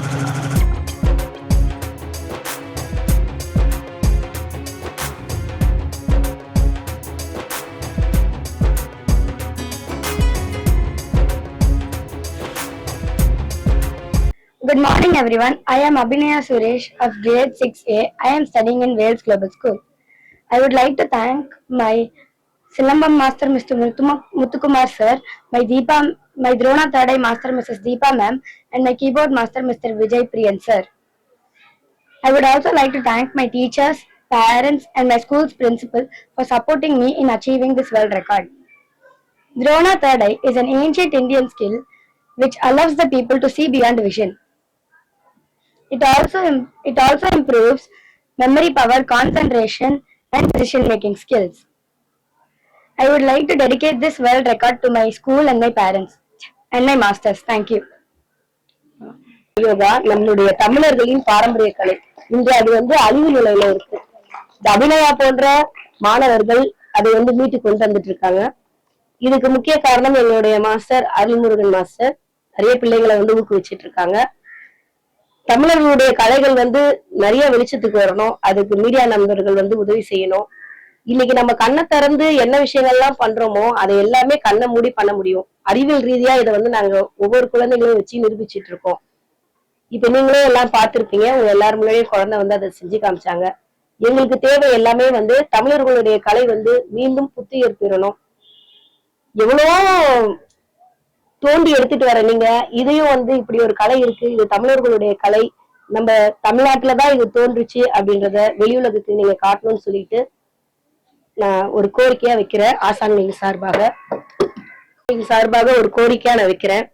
Good morning, everyone. I am Abhinaya Suresh of grade 6A. I am studying in Wales Global School. I would like to thank my Silambam master, Mr. Muthukumar sir, my Deepa my Drona eye master Mrs. Deepa ma'am, and my keyboard master Mr. Vijay Priyan sir. I would also like to thank my teachers, parents, and my school's principal for supporting me in achieving this world record. Drona eye is an ancient Indian skill which allows the people to see beyond vision. It also it also improves memory power, concentration, and decision making skills. I would like to dedicate this world record to my school and my parents NI masters thank you yoga நம்மளுடைய தமிழர்களின் பாரம்பரிய கலை. இன்று அது வந்து அழிவு நிலையில இருக்கு. இந்த அபிநயா போன்ற மாணவர்கள் அதை வந்து மீட்டு கொண்டு வந்துட்டு இருக்காங்க. இதுக்கு முக்கிய காரணம் எங்களுடைய மாஸ்டர் அருள்முருகன் மாஸ்டர். நிறைய பிள்ளைகளை வந்து ஊக்குவிச்சிட்டு இருக்காங்க. தமிழர்களுடைய கலைகள் வந்து நிறைய வெளிச்சத்துக்கு வரணும். அதுக்கு மீடியா நண்பர்கள் வந்து உதவி செய்யணும். இன்னைக்கு நம்ம கண்ணை திறந்து என்ன விஷயங்கள்லாம் பண்றோமோ அதை எல்லாமே கண்ணை மூடி பண்ண முடியும். அறிவியல் ரீதியா இதை வந்து நாங்க ஒவ்வொரு குழந்தைகளையும் வச்சு நிரூபிச்சிட்டு இருக்கோம். இப்ப நீங்களே எல்லாம் பார்த்திருப்பீங்க. உங்க எல்லாரும் முன்னாடியும் குழந்தை வந்து அதை செஞ்சு காமிச்சாங்க. எங்களுக்கு தேவை எல்லாமே வந்து தமிழர்களுடைய கலை வந்து மீண்டும் புத்துயிர் பெறணும். எவ்வளவோ தோண்டி எடுத்துட்டு வர நீங்க இதையும் வந்து இப்படி ஒரு கலை இருக்கு. இது தமிழர்களுடைய கலை. நம்ம தமிழ்நாட்டுலதான் இது தோன்றுச்சு அப்படின்றத வெளியுலகத்துக்கு நீங்க காட்டணும்னு சொல்லிட்டு நான் ஒரு கோரிக்கையா வைக்கிறேன். ஆசான்கள் சார்பாக. சார்பாக ஒரு கோரிக்கையா நான் வைக்கிறேன்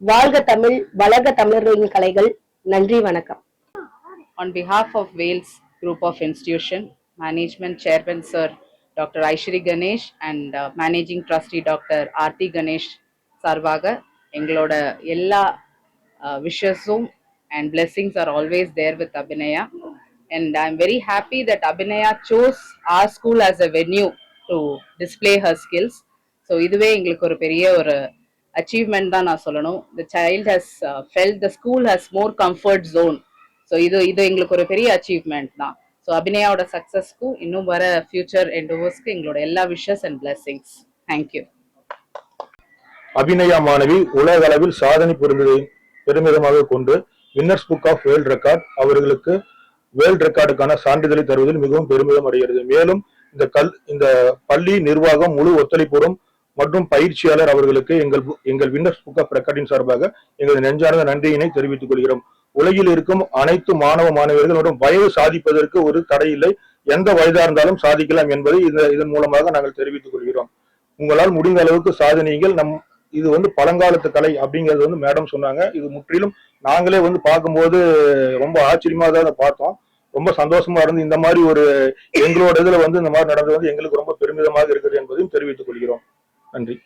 வாழ்க தமிழ் வளர்க தமிழர்களின் கலைகள் நன்றி வணக்கம் on behalf of Vels group of institution management chairman sir doctor Aishwari Ganesh and managing trustee doctor Aarthi Ganesh சார்பாக எங்களோட எல்லா விஷஸும் and blessings are always there with Abhinaya and I am very happy that Abhinaya chose our school as a venue to display her skills so இதுவே எங்களுக்கு ஒரு பெரிய ஒரு achievement தான் நான் சொல்லணும். The child has felt the school has more comfort zone so இது இது எங்களுக்கு ஒரு பெரிய அச்சீவ்மெண்ட் தான். ஸோ அபிநயாவோட சக்ஸஸ்க்கும் இன்னும் வர ஃபியூச்சர் என்டோவர்ஸ்க்கு எங்களோட எல்லா wishes and blessings thank you Abhinaya மாணவி உலக அளவில் சாதனை புரிந்ததை பெருமிதமாக கொண்டு winners book of world record அவர்களுக்கு வேர்ல்ட் ரெக்கார்டுக்கான சான்றிதழை தருவதில் மிகவும் பெருமிதம் அடைகிறது. மேலும் இந்த கல் இந்த பள்ளி நிர்வாகம் முழு ஒத்துழைப்புடன் மற்றும் பயிற்சியாளர் அவர்களுக்கு எங்கள் எங்கள் வின்னர்ஸ் புக் ஆஃப் ரெக்கார்டின் சார்பாக எங்களது நெஞ்சார்ந்த நன்றியினை தெரிவித்துக் கொள்கிறோம். உலகில் இருக்கும் அனைத்து மாணவ மாணவியர்கள் மற்றும் வயது சாதிப்பதற்கு ஒரு தடை இல்லை. எந்த வயதா இருந்தாலும் சாதிக்கலாம் என்பதை இந்த இதன் மூலமாக நாங்கள் தெரிவித்துக் கொள்கிறோம். உங்களால் முடிந்த அளவுக்கு சாதனைகள் நம் இது வந்து பழங்காலத்து கலை அப்படிங்கிறது வந்து மேடம் சொன்னாங்க. இது முற்றிலும் நாங்களே வந்து பார்க்கும்போது ரொம்ப ஆச்சரியமா தான் அதை பார்த்தோம். ரொம்ப சந்தோஷமா இருந்து இந்த மாதிரி ஒரு எங்களோட இதுல வந்து இந்த மாதிரி நடந்தது வந்து எங்களுக்கு ரொம்ப பெருமிதமாக இருக்குது என்பதையும் தெரிவித்துக் கொள்கிறோம். நன்றி.